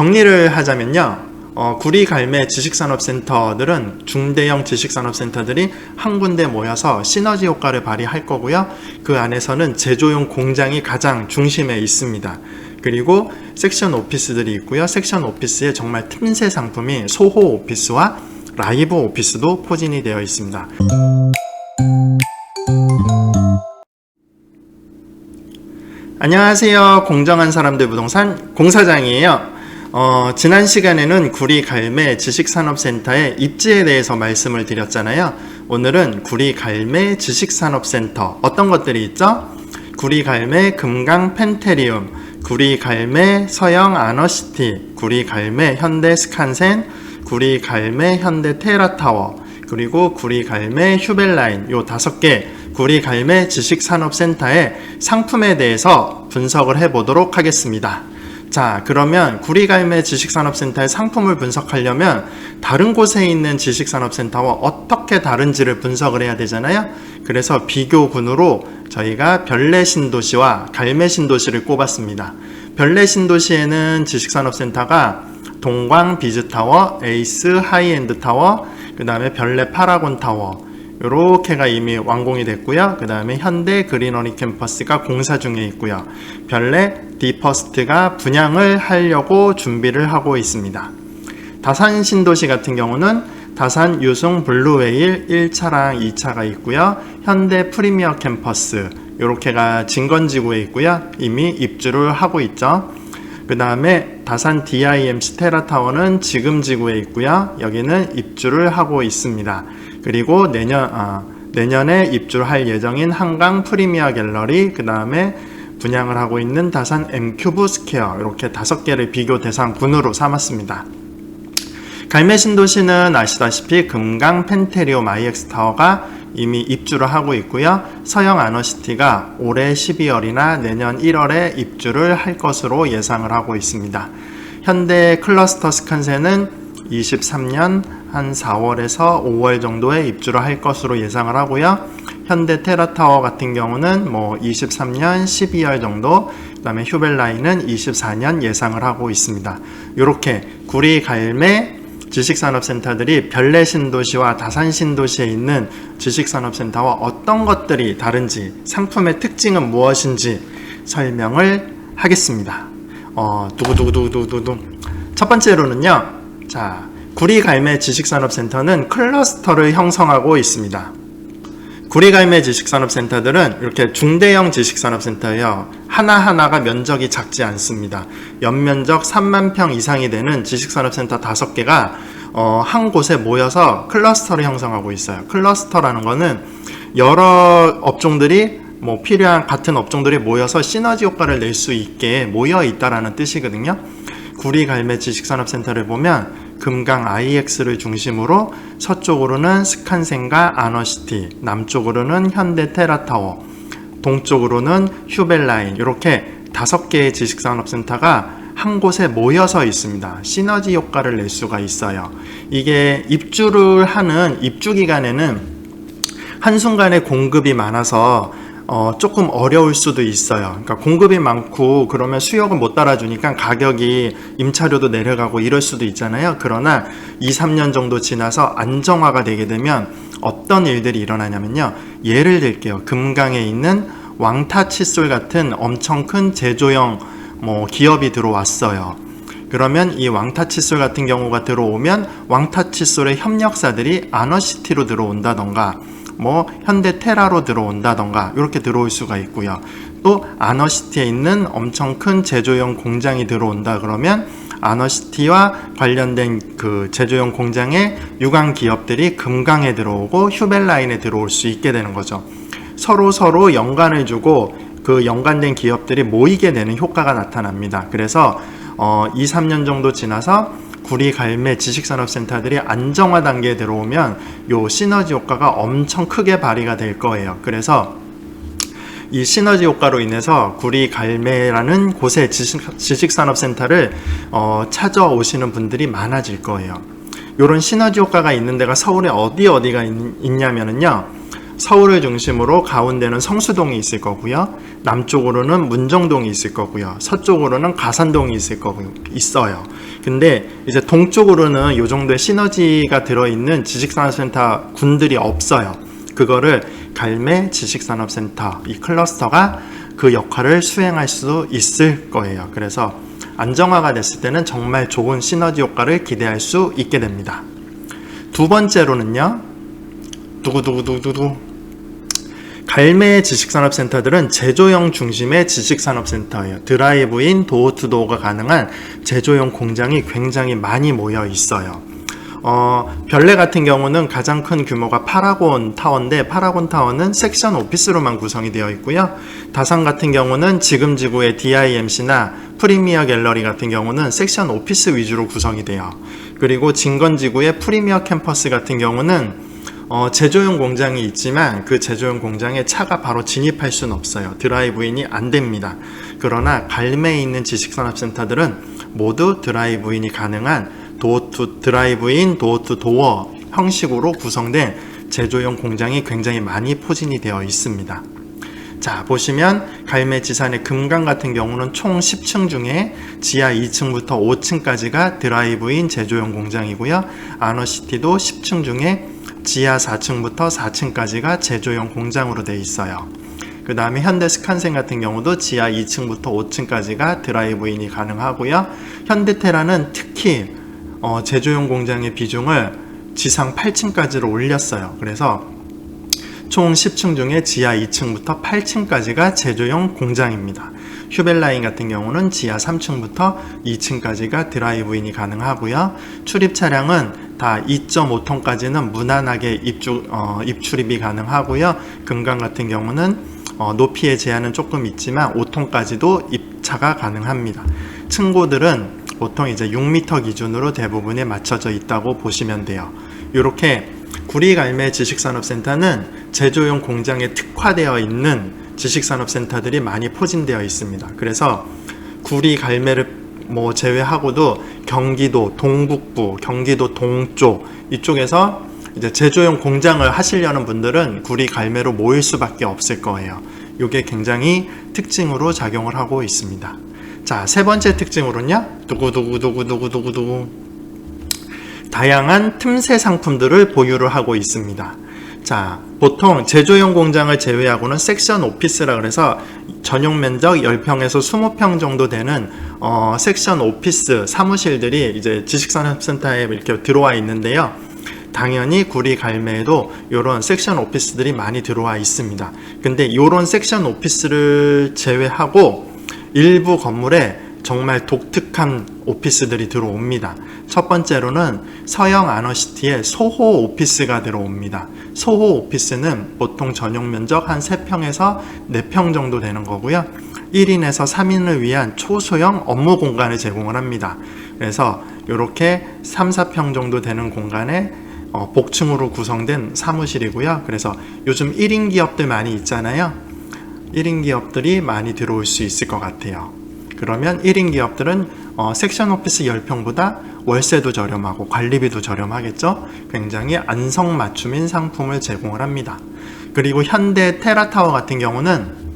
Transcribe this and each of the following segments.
정리를 하자면요. 어, 구리 갈매 지식산업센터들은 중대형 지식산업센터들이 한 군데 모여서 시너지 효과를 발휘할 거고요. 그 안에서는 제조용 공장이 가장 중심에 있습니다. 그리고 섹션 오피스들이 있고요. 섹션 오피스에 정말 틈새 상품이 소호 오피스와 라이브 오피스도 포진이 되어 있습니다. 안녕하세요. 공정한 사람들 부동산 공사장이에요. 어, 지난 시간에는 구리 갈매 지식산업센터의 입지에 대해서 말씀을 드렸잖아요. 오늘은 구리 갈매 지식산업센터 어떤 것들이 있죠? 구리 갈매 금강 펜테리움, 구리 갈매 서영 아너시티, 구리 갈매 현대 스칸센, 구리 갈매 현대 테라타워, 그리고 구리 갈매 휴벨라인 요 다섯 개 구리 갈매 지식산업센터의 상품에 대해서 분석을 해보도록 하겠습니다. 자, 그러면 구리갈매 지식산업센터의 상품을 분석하려면 다른 곳에 있는 지식산업센터와 어떻게 다른지를 분석을 해야 되잖아요. 그래서 비교군으로 저희가 별내 신도시와 갈매 신도시를 꼽았습니다. 별내 신도시에는 지식산업센터가 동광 비즈타워, 에이스 하이엔드 타워, 그 다음에 별내 파라곤 타워, 요렇게가 이미 완공이 됐고요. 그 다음에 현대 그린어리 캠퍼스가 공사 중에 있고요. 별내 디퍼스트가 분양을 하려고 준비를 하고 있습니다. 다산 신도시 같은 경우는 다산 유승 블루웨일 1차랑 2차가 있고요. 현대 프리미어 캠퍼스 요렇게가 진건지구에 있고요. 이미 입주를 하고 있죠. 그 다음에 다산 DIMC 테라 타워는 지금 지구에 있고요. 여기는 입주를 하고 있습니다. 그리고 내년 아, 내년에 입주를 할 예정인 한강 프리미어 갤러리 그 다음에 분양을 하고 있는 다산 M큐브 스퀘어 이렇게 다섯 개를 비교 대상군으로 삼았습니다. 갈매 신도시는 아시다시피 금강 펜테리오 마이엑스 타워가 이미 입주를 하고 있고요. 서영 아너시티가 올해 12월이나 내년 1월에 입주를 할 것으로 예상을 하고 있습니다. 현대 클러스터 스칸세는 23년 한 4월에서 5월 정도에 입주를 할 것으로 예상을 하고요. 현대 테라타워 같은 경우는 뭐 23년 12월 정도, 그 다음에 휴벨라인은 24년 예상을 하고 있습니다. 이렇게 구리 갈매 지식산업센터들이 별내 신도시와 다산 신도시에 있는 지식산업센터와 어떤 것들이 다른지 상품의 특징은 무엇인지 설명을 하겠습니다. 어, 두구두구두구두구 첫 번째로는요. 자, 구리갈매 지식산업센터는 클러스터를 형성하고 있습니다. 구리갈매 지식산업센터들은 이렇게 중대형 지식산업센터예요. 하나하나가 면적이 작지 않습니다. 연면적 3만 평 이상이 되는 지식산업센터 5개가 어, 한 곳에 모여서 클러스터를 형성하고 있어요. 클러스터라는 거는 여러 업종들이 뭐 필요한 같은 업종들이 모여서 시너지 효과를 낼 수 있게 모여 있다라는 뜻이거든요. 구리 갈매 지식산업센터를 보면 금강 IX를 중심으로 서쪽으로는 스칸센과 아너시티, 남쪽으로는 현대 테라타워, 동쪽으로는 휴벨라인 이렇게 다섯 개의 지식산업센터가 한 곳에 모여서 있습니다. 시너지 효과를 낼 수가 있어요. 이게 입주를 하는 입주 기간에는 한순간에 공급이 많아서 어, 조금 어려울 수도 있어요. 그러니까 공급이 많고 그러면 수요가 못 따라주니까 가격이 임차료도 내려가고 이럴 수도 있잖아요. 그러나 2, 3년 정도 지나서 안정화가 되게 되면 어떤 일들이 일어나냐면요. 예를 들게요. 금강에 있는 왕타 칫솔 같은 엄청 큰 제조형 뭐 기업이 들어왔어요. 그러면 이 왕타 칫솔 같은 경우가 들어오면 왕타 칫솔의 협력사들이 아너시티로 들어온다던가 뭐 현대 테라로 들어온다던가 이렇게 들어올 수가 있고요. 또 아너시티에 있는 엄청 큰 제조용 공장이 들어온다 그러면 아너시티와 관련된 그 제조용 공장의 유관 기업들이 금강에 들어오고 휴벨라인에 들어올 수 있게 되는 거죠. 서로 서로 연관을 주고 그 연관된 기업들이 모이게 되는 효과가 나타납니다. 그래서 어 2, 3년 정도 지나서 구리 갈매 지식산업센터들이 안정화 단계에 들어오면 요 시너지 효과가 엄청 크게 발휘가 될 거예요. 그래서 이 시너지 효과로 인해서 구리 갈매라는 곳의 지식, 산업센터를 어, 찾아오시는 분들이 많아질 거예요. 이런 시너지 효과가 있는 데가 서울에 어디 어디가 있, 있냐면은요. 서울을 중심으로 가운데는 성수동이 있을 거고요. 남쪽으로는 문정동이 있을 거고요. 서쪽으로는 가산동이 있을 거고 있어요. 근데 이제 동쪽으로는 요 정도의 시너지가 들어있는 지식산업센터 군들이 없어요. 그거를 갈매 지식산업센터 이 클러스터가 그 역할을 수행할 수 있을 거예요. 그래서 안정화가 됐을 때는 정말 좋은 시너지 효과를 기대할 수 있게 됩니다. 두 번째로는요. 두구두구두구두구 갈매 지식산업센터들은 제조용 중심의 지식산업센터예요. 드라이브인 도어투도어가 가능한 제조용 공장이 굉장히 많이 모여 있어요. 어, 별내 같은 경우는 가장 큰 규모가 파라곤 타워인데 파라곤 타워는 섹션 오피스로만 구성이 되어 있고요. 다산 같은 경우는 지금 지구의 DIMC나 프리미어 갤러리 같은 경우는 섹션 오피스 위주로 구성이 돼요. 그리고 진건 지구의 프리미어 캠퍼스 같은 경우는 어, 제조용 공장이 있지만 그 제조용 공장에 차가 바로 진입할 수는 없어요. 드라이브인이 안 됩니다. 그러나 갈매에 있는 지식산업센터들은 모두 드라이브인이 가능한 도어 투 드라이브인 도어 투 도어 형식으로 구성된 제조용 공장이 굉장히 많이 포진이 되어 있습니다. 자, 보시면 갈매 지산의 금강 같은 경우는 총 10층 중에 지하 2층부터 5층까지가 드라이브인 제조용 공장이고요. 아너시티도 10층 중에 지하 4층부터 4층까지가 제조용 공장으로 되어 있어요. 그 다음에 현대 스칸센 같은 경우도 지하 2층부터 5층까지가 드라이브인이 가능하고요. 현대테라는 특히 어, 제조용 공장의 비중을 지상 8층까지로 올렸어요. 그래서 총 10층 중에 지하 2층부터 8층까지가 제조용 공장입니다. 휴벨라인 같은 경우는 지하 3층부터 2층까지가 드라이브인이 가능하고요. 출입 차량은 다 2.5톤까지는 무난하게 입주, 어, 입출입이 가능하고요. 금강 같은 경우는 어, 높이의 제한은 조금 있지만 5톤까지도 입차가 가능합니다. 층고들은 보통 이제 6m 기준으로 대부분에 맞춰져 있다고 보시면 돼요. 이렇게 구리갈매 지식산업센터는 제조용 공장에 특화되어 있는 지식산업센터들이 많이 포진되어 있습니다. 그래서 구리갈매를 뭐 제외하고도 경기도 동북부, 경기도 동쪽 이쪽에서 이제 제조용 공장을 하시려는 분들은 구리 갈매로 모일 수밖에 없을 거예요. 이게 굉장히 특징으로 작용을 하고 있습니다. 자, 세 번째 특징으로는요. 두구두구두구두구두구두구 다양한 틈새 상품들을 보유를 하고 있습니다. 자, 보통 제조용 공장을 제외하고는 섹션 오피스라 그래서 전용 면적 10평에서 20평 정도 되는 어, 섹션 오피스 사무실들이 이제 지식산업센터에 이렇게 들어와 있는데요. 당연히 구리 갈매에도 이런 섹션 오피스들이 많이 들어와 있습니다. 근데 이런 섹션 오피스를 제외하고 일부 건물에 정말 독특한 오피스들이 들어옵니다. 첫 번째로는 서영 아너시티의 소호 오피스가 들어옵니다. 소호 오피스는 보통 전용 면적 한 3평에서 4평 정도 되는 거고요. 1인에서 3인을 위한 초소형 업무 공간을 제공을 합니다. 그래서 이렇게 3, 4평 정도 되는 공간에 어, 복층으로 구성된 사무실이고요. 그래서 요즘 1인 기업들 많이 있잖아요. 1인 기업들이 많이 들어올 수 있을 것 같아요. 그러면 1인 기업들은 어, 섹션 오피스 10평보다 월세도 저렴하고 관리비도 저렴하겠죠? 굉장히 안성맞춤인 상품을 제공을 합니다. 그리고 현대 테라타워 같은 경우는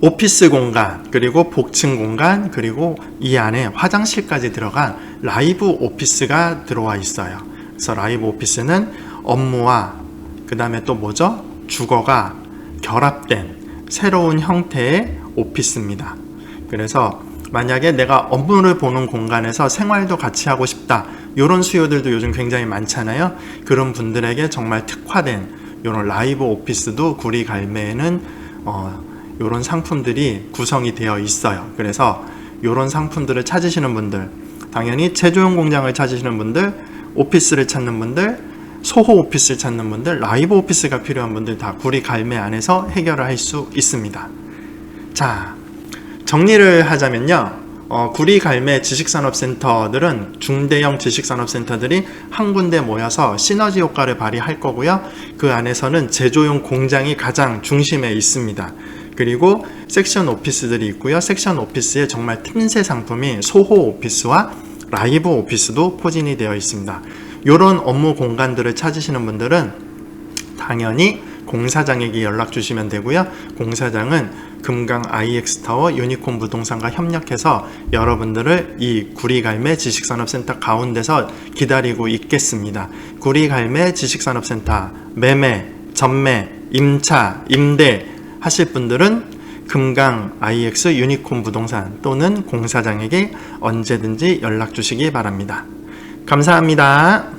오피스 공간, 그리고 복층 공간, 그리고 이 안에 화장실까지 들어간 라이브 오피스가 들어와 있어요. 그래서 라이브 오피스는 업무와 그 다음에 또 뭐죠? 주거가 결합된 새로운 형태의 오피스입니다. 그래서 만약에 내가 업무를 보는 공간에서 생활도 같이 하고 싶다. 이런 수요들도 요즘 굉장히 많잖아요. 그런 분들에게 정말 특화된 이런 라이브 오피스도 구리 갈매에는 어, 이런 상품들이 구성이 되어 있어요. 그래서 이런 상품들을 찾으시는 분들, 당연히 제조용 공장을 찾으시는 분들, 오피스를 찾는 분들, 소호 오피스를 찾는 분들, 라이브 오피스가 필요한 분들 다 구리 갈매 안에서 해결을 할 수 있습니다. 자, 정리를 하자면요. 어, 구리 갈매 지식산업센터들은 중대형 지식산업센터들이 한 군데 모여서 시너지 효과를 발휘할 거고요. 그 안에서는 제조용 공장이 가장 중심에 있습니다. 그리고 섹션 오피스들이 있고요. 섹션 오피스에 정말 틈새 상품이 소호 오피스와 라이브 오피스도 포진이 되어 있습니다. 이런 업무 공간들을 찾으시는 분들은 당연히 공사장에게 연락 주시면 되고요. 공사장은 금강 IX타워 유니콘 부동산과 협력해서 여러분들을 이 구리갈매 지식산업센터 가운데서 기다리고 있겠습니다. 구리갈매 지식산업센터 매매, 전매, 임차, 임대 하실 분들은 금강 IX 유니콘 부동산 또는 공사장에게 언제든지 연락 주시기 바랍니다. 감사합니다.